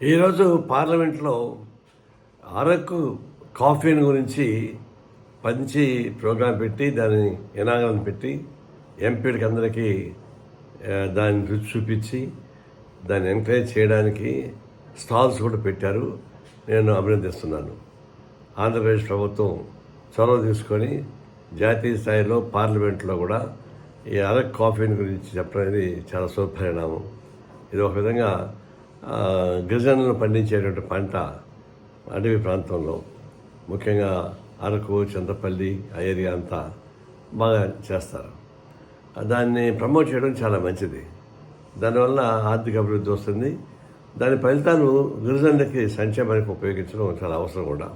ఈరోజు పార్లమెంట్లో అరకు కాఫీని గురించి పంచి ప్రోగ్రాం పెట్టి దాని ఇనాగరం పెట్టి ఎంపీలకి అందరికీ దాన్ని రుచి చూపించి దాన్ని ఎంకరేజ్ చేయడానికి స్టాల్స్ కూడా పెట్టారు. నేను అభినందిస్తున్నాను. ఆంధ్రప్రదేశ్ ప్రభుత్వం చొరవ తీసుకొని జాతీయ స్థాయిలో పార్లమెంట్లో కూడా ఈ అరకు కాఫీని గురించి చెప్పడం అనేది చాలా శుభపరిణామం. ఇది ఒక విధంగా గిరిజనులు పండించేటువంటి పంట అడవి ప్రాంతంలో ముఖ్యంగా అరకు చంద్రపల్లి ఆ ఏరియా అంతా బాగా చేస్తారు. దాన్ని ప్రమోట్ చేయడం చాలా మంచిది. దానివల్ల ఆర్థిక అభివృద్ధి వస్తుంది. దాని ఫలితాలు గిరిజనులకి సంక్షేమానికి ఉపయోగించడం చాలా అవసరం కూడా.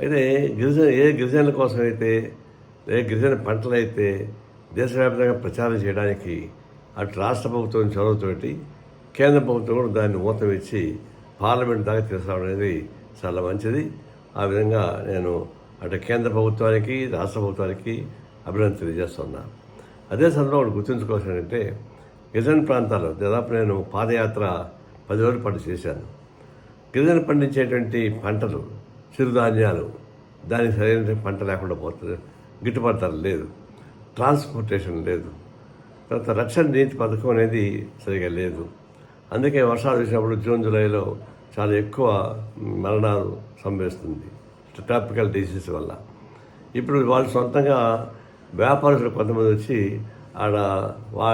అయితే గిరిజన ఏ గిరిజనుల కోసం అయితే ఏ గిరిజన పంటలు అయితే దేశవ్యాప్తంగా ప్రచారం చేయడానికి అటు రాష్ట్ర ప్రభుత్వం చొరవతోటి కేంద్ర ప్రభుత్వం కూడా దాన్ని ఊతం ఇచ్చి పార్లమెంట్ దాకా తీసుకురావడం అనేది చాలా మంచిది. ఆ విధంగా నేను అటు కేంద్ర ప్రభుత్వానికి రాష్ట్ర ప్రభుత్వానికి అభినందన తెలియజేస్తున్నా. అదే సందర్భంలో గుర్తుంచుకోవాల్సిన అంటే గిరిజన ప్రాంతాల్లో దాదాపు నేను పాదయాత్ర పది రోజుల పాటు చేశాను. గిరిజన పండించేటువంటి పంటలు చిరుధాన్యాలు దానికి సరైన పంట లేకుండా పోతుంది గిట్టుబాటు ధర లేదు. ట్రాన్స్పోర్టేషన్ లేదు. తర్వాత రక్షణ నీతి పథకం అనేది సరిగా లేదు. అందుకే వర్షాలు వచ్చినప్పుడు జూన్ జూలైలో చాలా ఎక్కువ మరణాలు సంభవిస్తుంది ట్రాపికల్ డిసీజ్ వల్ల. ఇప్పుడు వాళ్ళు సొంతంగా వ్యాపారస్తులు కొంతమంది వచ్చి ఆడ వా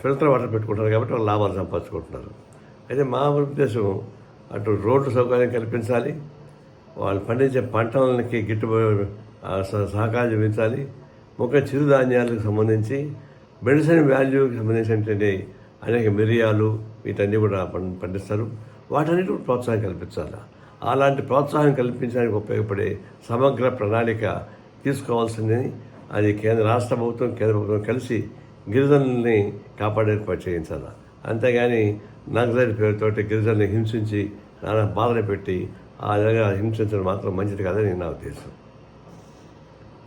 ఫిల్టర్ వాటర్ పెట్టుకుంటారు కాబట్టి వాళ్ళు లాభాలు సంపాదించుకుంటున్నారు. అయితే మా ఉద్దేశం అటు రోడ్డు సౌకర్యం కల్పించాలి వాళ్ళు పండించే పంటలకి గిట్టుబాటు సహకారం చూపించాలి. ముఖ్య చిరుధాన్యాలకు సంబంధించి మెడిసిన్ వాల్యూకి సంబంధించినటువంటి అనేక మిరియాలు వీటన్నీ కూడా పం- పండిస్తారు. వాటన్నిటి కూడా ప్రోత్సాహం కల్పించాలి. అలాంటి ప్రోత్సాహం కల్పించడానికి ఉపయోగపడే సమగ్ర ప్రణాళిక తీసుకోవాల్సింది అది కేంద్ర రాష్ట్ర ప్రభుత్వం కేంద్ర ప్రభుత్వం కలిసి గిరిజనుల్ని కాపాడే ఏర్పాటు చేయించాలి. అంతేగాని నక్సలైట్ పేరుతోటి గిరిజనుల్ని హింసించి నానా బాధలు పెట్టి ఆ విధంగా హింసించడం మాత్రం మంచిది కాదని నా ఉద్దేశం.